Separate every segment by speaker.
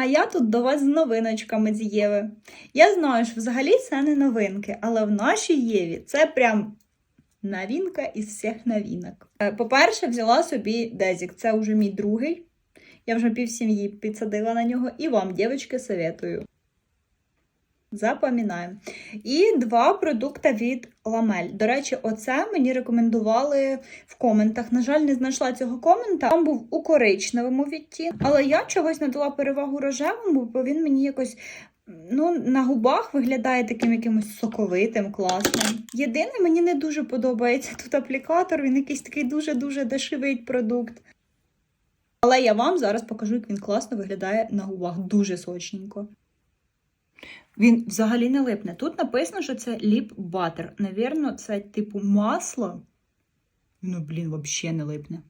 Speaker 1: А я тут до вас з новиночками з Єви. Я знаю, що взагалі це не новинки, але в нашій Єві це прям новинка із всіх новинок. Е, По-перше, взяла собі Дезік. Це вже мій другий. Я вже пів сім'ї підсадила на нього, і вам, дівчатки, советую. Запам'ятаємо. І два продукти від Ламель. До речі, оце мені рекомендували в коментах. На жаль, не знайшла цього комента. Там був у коричневому відтінку, але я чогось надала перевагу рожевому, бо він мені якось. Ну, на губах виглядає таким якимось соковитим, класним. Єдине, мені не дуже подобається тут аплікатор, він якийсь такий дуже-дуже дешевий продукт. Але я вам зараз покажу, як він класно виглядає на губах, дуже сочненько. Він взагалі не липне. Тут написано, що це ліп батер. Навірно, це типу масло. Ну, блін, взагалі не липне.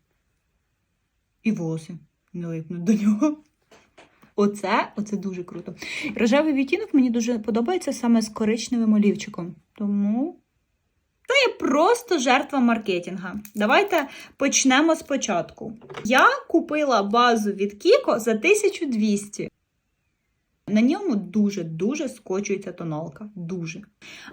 Speaker 1: І волоси не липнуть до нього. Оце, оце дуже круто. Рожевий відтінок мені дуже подобається саме з коричневим олівчиком. Тому це є просто жертва маркетинга. Давайте почнемо спочатку. Я купила базу від Кіко за 1200. На ньому дуже-дуже скочується тоналка. Дуже.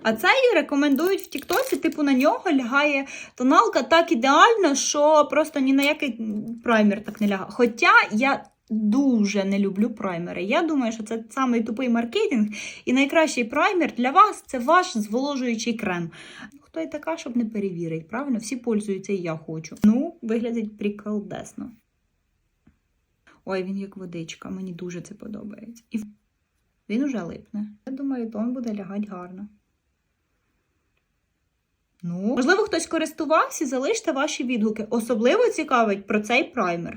Speaker 1: А це її рекомендують в Тіктоці, типу на нього лягає тоналка так ідеально, що просто ні на який праймер так не лягає. Хоча я дуже не люблю праймери. Я думаю, що це самий тупий маркетинг, і найкращий праймер для вас це ваш зволожуючий крем. Хто я така, щоб не перевірити, правильно? Всі пользуються, і я хочу. Ну, виглядить приколдесно. Ой, він як водичка, мені дуже це подобається. Він уже липне. Я думаю, тон буде лягати гарно. Ну, можливо, хтось користувався, залиште ваші відгуки. Особливо цікавить про цей праймер.